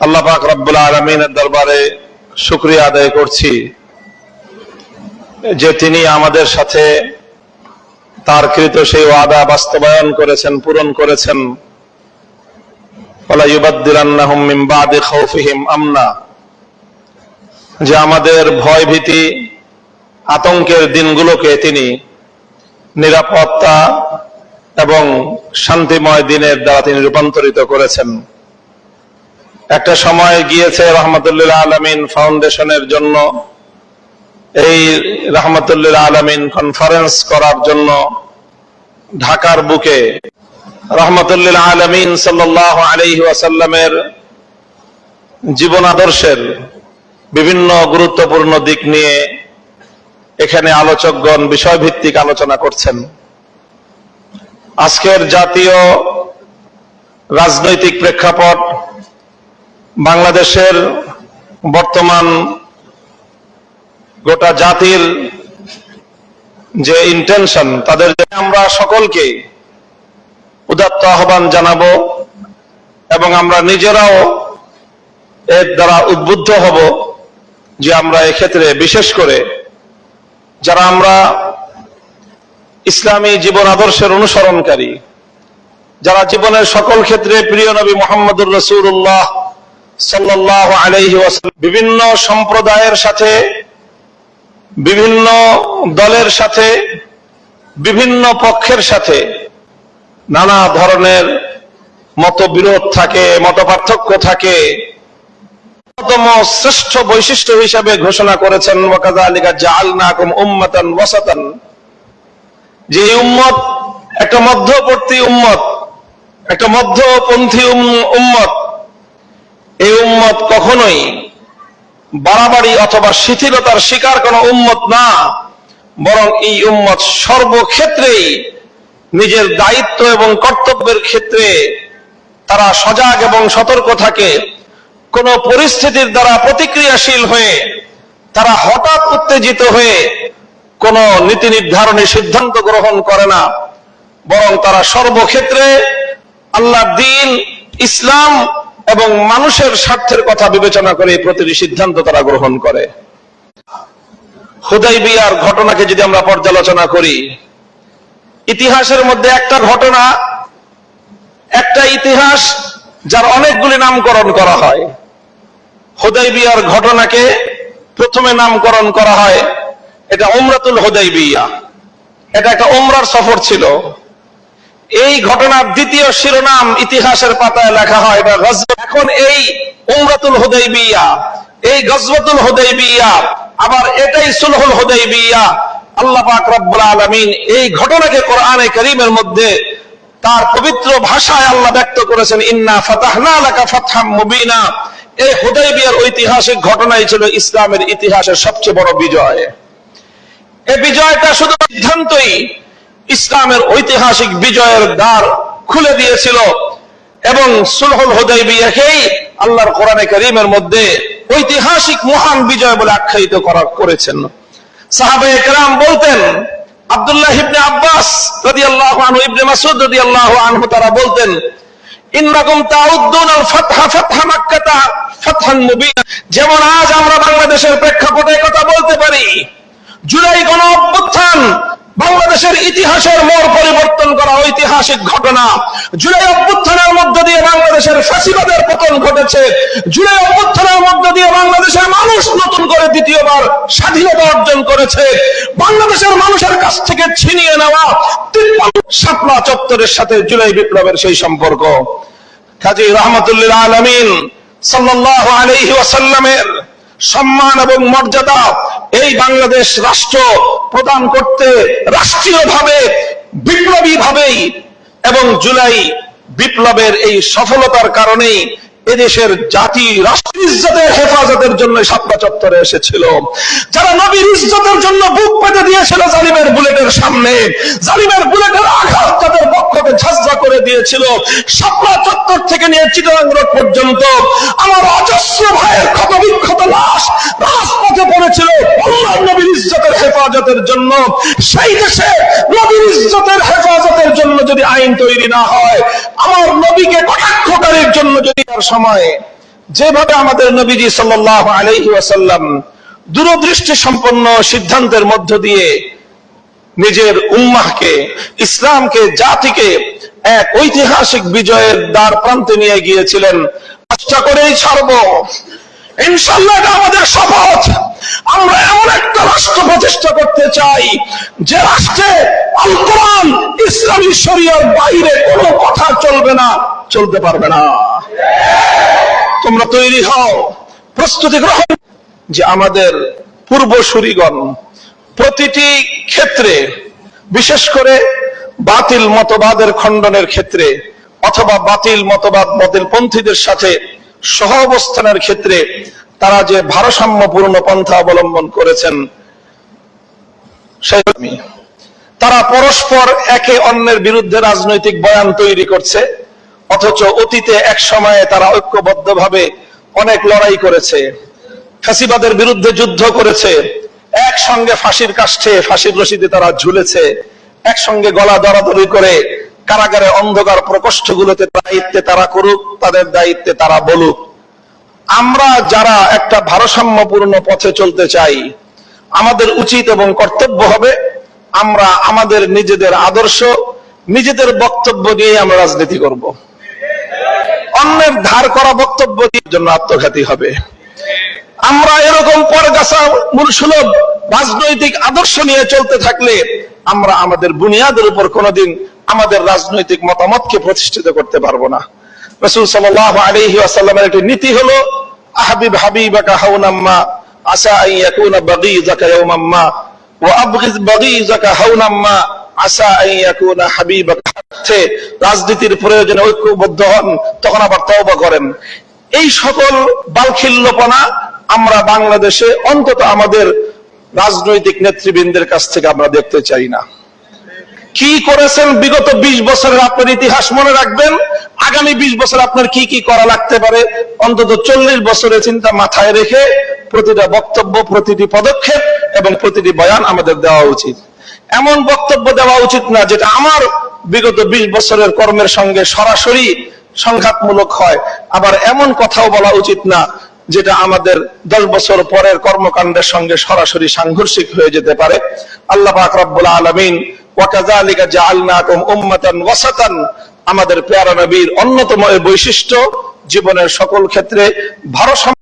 আল্লাহ পাক রব্বুল আলমিনের দরবারে শুক্রিয়া আদায় করছি যে তিনি আমাদের সাথে তার কৃত সেই ওয়াদা বাস্তবায়ন করেছেন, পূরণ করেছেন। মিন আমনা। যে আমাদের ভয় ভীতি আতঙ্কের দিনগুলোকে তিনি নিরাপত্তা এবং শান্তিময় দিনের দ্বারা তিনি রূপান্তরিত করেছেন। একটা সময় গিয়েছে রহমতুল্লাহ আলমিন ফাউন্ডেশনের জন্য। এই রহমতুল্লাহ আলমিন কনফারেন্স করার জন্য ঢাকার বুকে রহমতুল্লাহ আলমিন সাল্লাহ আলহি ওয়াসাল্লামের জীবন আদর্শের বিভিন্ন গুরুত্বপূর্ণ দিক নিয়ে এখানে আলোচকগণ বিষয়ভিত্তিক আলোচনা করছেন। আজকের জাতীয় রাজনৈতিক প্রেক্ষাপট বাংলাদেশের বর্তমান গোটা জাতির যে ইন্টেনশন তাদের আমরা সকলকে উদাত্ত আহ্বান জানাব এবং আমরা নিজেরাও এর দ্বারা উদ্বুদ্ধ হব যে আমরা এক্ষেত্রে বিশেষ করে যারা আমরা ইসলামী জীবন আদর্শের অনুসরণকারী, যারা জীবনের সকল ক্ষেত্রে প্রিয় নবী মোহাম্মদুর রসুল্লাহ বিভিন্ন সম্প্রদায়ের সাথে, বিভিন্ন দলের সাথে, বিভিন্ন পক্ষের সাথে নানা ধরনের মতবিরোধ থাকে মত পার্থক্য থাকে। অন্যতম শ্রেষ্ঠ বৈশিষ্ট্য হিসাবে ঘোষণা করেছেন যে উম্মত একটা মধ্যবর্তী উম্মত, একটা মধ্যপন্থী উম- উম্মত। এই উম্মত কখনোই বাড়াবাড়ি অথবা শিথিলতার শিকার কোন উম্মত না, বরং এই উম্মত সর্বক্ষেত্রেই নিজের দায়িত্ব এবং কর্তব্যের ক্ষেত্রে তারা সজাগ এবং সতর্ক থাকে। কোন পরিস্থিতির দ্বারা প্রতিক্রিয়াশীল হয়ে তারা হঠাৎ উত্তেজিত হয়ে কোন নীতি নির্ধারণী সিদ্ধান্ত গ্রহণ করে না, বরং তারা সর্বক্ষেত্রে আল্লাহ দিন, ইসলাম এবং মানুষের স্বার্থের কথা বিবেচনা করে প্রতিটি সিদ্ধান্ত তারা গ্রহণ করে। হুদাই বিয়ার ঘটনাকে যদি আমরা পর্যালোচনা করি, ইতিহাসের মধ্যে একটা ঘটনা, একটা ইতিহাস যার অনেকগুলি নামকরণ করা হয়। হুদাই বিয়ার ঘটনাকে প্রথমে নামকরণ করা হয়, এটা উমরাতুল হুদাই বিয়া এটা একটা উমরার সফর ছিল। এই ঘটনার দ্বিতীয় শিরোনাম ইতিহাসের পাতায় লেখা হয় এটা গজব। এখন এই উমরাতুল হুদাইবিয়া, এই গজবতুল হুদাইবিয়া, আবার এটাই সুলহুল হুদাইবিয়া। আল্লাহ পাক রব্বুল আলামিন এই ঘটনাকে কোরআনে কারীমের মধ্যে তার পবিত্র ভাষায় আল্লাহ ব্যক্ত করেছেন, ইন্না ফাতাহনা লাকা ফাতহাম মুবিনা। এই হুদাইবিয়ার ঐতিহাসিক ঘটনাই ছিল ইসলামের ইতিহাসের সবচেয়ে বড় বিজয়। এই বিজয়টা শুধু সিদ্ধান্তই ইসলামের ঐতিহাসিক বিজয়ের দ্বার খুলে দিয়েছিল এবং সুলহুল হুদাইবিয়াকেই আল্লাহর কোরআনে কারীমের মধ্যে ঐতিহাসিক মহান বিজয় বলে আখ্যায়িত করা করেছেন। সাহাবে বলতেন, আব্দুল্লাহ ইবনে আব্বাস আনহু, ইবনে আনহু তারা বলতেন, ইন্নাকুম তাউদ্দুন আল ফাতহা ফাতহা মাক্কাতা, ফাতহান মুবিনা। যেমন আজ আমরা বাংলাদেশের প্রেক্ষাপটে কথা বলতে পারি, জুলাই গণ অভ্যুত্থান বাংলাদেশের ইতিহাসের মোড় পরিবর্তন করা ঐতিহাসিক ঘটনা। জুলাই অভ্যুত্থানের মধ্য দিয়ে বাংলাদেশের ফাঁসিবাদের পতন ঘটেছে। জুলাই অভ্যুত্থানের মধ্য দিয়ে বাংলাদেশের মানুষ নতুন করে দ্বিতীয়বার স্বাধীনতা অর্জন করেছে। বাংলাদেশের মানুষের কাছ থেকে ছিনিয়ে নেওয়া শাপলা চত্বরের সাথে জুলাই বিপ্লবের সেই সম্পর্ক। কাজী রহমতুল্লাহ আলমিন সাল্লাহ আলহি ওয়াসাল্লামের সম্মান এবং মর্যাদা এই বাংলাদেশ রাষ্ট্র প্রদান করতে রাষ্ট্রীয়ভাবে বিপ্লবী ভাবেই এবং জুলাই বিপ্লবের এই সফলতার কারণেই এদেশের জাতি রাষ্ট্র ইজ্জতের হেফাজতের জন্য সাতটা চত্বরে এসেছিল। যারা নবীর ইজ্জতের জন্য বুক পেতে দিয়েছিল জালিমের বুলেটের সামনে, জালিমের বুলেটের আঘাত ঝাঁঝরা করে দিয়েছিল। সাতটা চত্বর থেকে নিয়ে চিটাং রোড পর্যন্ত। আমার অজস্র ভাইয়ের ক্ষত বিক্ষত লাশ রাজপথে পড়েছিল নবীর ইজ্জতের হেফাজতের জন্য। সেই দেশে নবীর ইজ্জতের হেফাজতের জন্য যদি আইন তৈরি না হয়, আমার নবীকে কটাক্ষকারীর জন্য যদি তার সময়ে। যেভাবে আমাদের নবীজি সাল্লাল্লাহু আলাইহি ওয়াসাল্লাম দূরদৃষ্টি সম্পন্ন সিদ্ধান্তের মধ্য দিয়ে নিজের উম্মাহকে, ইসলামকে, জাতিকে এক ঐতিহাসিক বিজয়ের দ্বার প্রান্তে নিয়ে গিয়েছিলেন। চেষ্টা করেই ছাড়বো। ইনশাল্লাহ আমাদের শপথ। আমরা এমন একটা রাষ্ট্র প্রতিষ্ঠা করতে চাই, যে রাষ্ট্রে আল ইসলামী শরিয়ার বাইরে কোনো কথা চলবে না, চলতে পারবে না। তোমরা তৈরি হও। প্রস্তুতি গ্রহণ যে আমাদের পূর্বসূরিগণ প্রতিটি ক্ষেত্রে, বিশেষ করে বাতিল মতবাদের খণ্ডনের ক্ষেত্রে অথবা বাতিল মতবাদ বাতিল পন্থীদের সাথে সহ অবস্থানের ক্ষেত্রে তারা যে ভারসাম্যপূর্ণ পন্থা অবলম্বন করেছেন তারা পরস্পর একে অন্যের বিরুদ্ধে রাজনৈতিক বয়ান তৈরি করছে, অথচ অতীতে এক সময়ে তারা ঐক্যবদ্ধভাবে অনেক লড়াই করেছে, ফ্যাসিবাদের বিরুদ্ধে যুদ্ধ করেছে একসঙ্গে ফাঁসির কাষ্ঠে ফাঁসির রশিদে তারা ঝুলেছে। একসঙ্গে গলা দরাদরি করে কারাগারে অন্ধকার প্রকোষ্ঠগুলোতে দায়িত্বে তারা করুক, তাদের দায়িত্বে তারা বলুক। আমরা যারা একটা ভারসাম্যপূর্ণ পথে চলতে চাই, আমাদের উচিত এবং কর্তব্য হবে আমরা আমাদের নিজেদের আদর্শ, নিজেদের বক্তব্য নিয়ে আমরা রাজনীতি করব। অন্যের ধার করা বক্তব্য দিয়ে জন্য আত্মঘাতী হবে। আমরা এরকম পরগাছা মূলসুলভ রাজনৈতিক আদর্শ নিয়ে চলতে থাকলে আমরা আমাদের বুনিয়াদের উপর কোনোদিন আমাদের রাজনৈতিক মতামতকে প্রতিষ্ঠিত করতে পারব না। রসুল সাল্লাহ আলহি আসাল্লামের একটি নীতি হলো, আহাবিব হাবিবাকা হাউনাম্মা আসা ইয়াকুনা বাগীজাকা ইয়াউমাম্মা ওয়া আবগিজ বাগীজাকা হাউনাম্মা রাজনীতির প্রয়োজনে ঐক্যবদ্ধ হন, তখন আবার তওবা করেন। এই সকল বালখিল্যপনা আমরা বাংলাদেশে অন্তত আমাদের রাজনৈতিক নেতৃবৃন্দের কাছ থেকে আমরা দেখতে চাই না। কি করেছেন বিগত ২০ বছরের আপনার ইতিহাস মনে রাখবেন? আগামী ২০ বছর আপনার কি কি করা লাগতে পারে? অন্তত চল্লিশ বছরের চিন্তা মাথায় রেখে প্রতিটা বক্তব্য, প্রতিটি পদক্ষেপ এবং প্রতিটি বয়ান আমাদের দেওয়া উচিত। এমন বক্তব্য দেওয়া উচিত না যেটা আমার বিগত ২০ বছরের কর্মের সঙ্গে সরাসরি সংঘাতমূলক হয়। আবার এমন কথাও বলা উচিত না যেটা আমাদের দশ বছর পরের কর্মকাণ্ডের সঙ্গে সরাসরি সাংঘর্ষিক হয়ে যেতে পারে। আল্লাহ পাক রব্বুল আলামিন ওয়াকাযালিকা জাআলনাকুম উম্মাতান ওয়াসাতান, আমাদের প্যারা নবীর অন্যতম বৈশিষ্ট্য, জীবনের সকল ক্ষেত্রে ভারসাম্য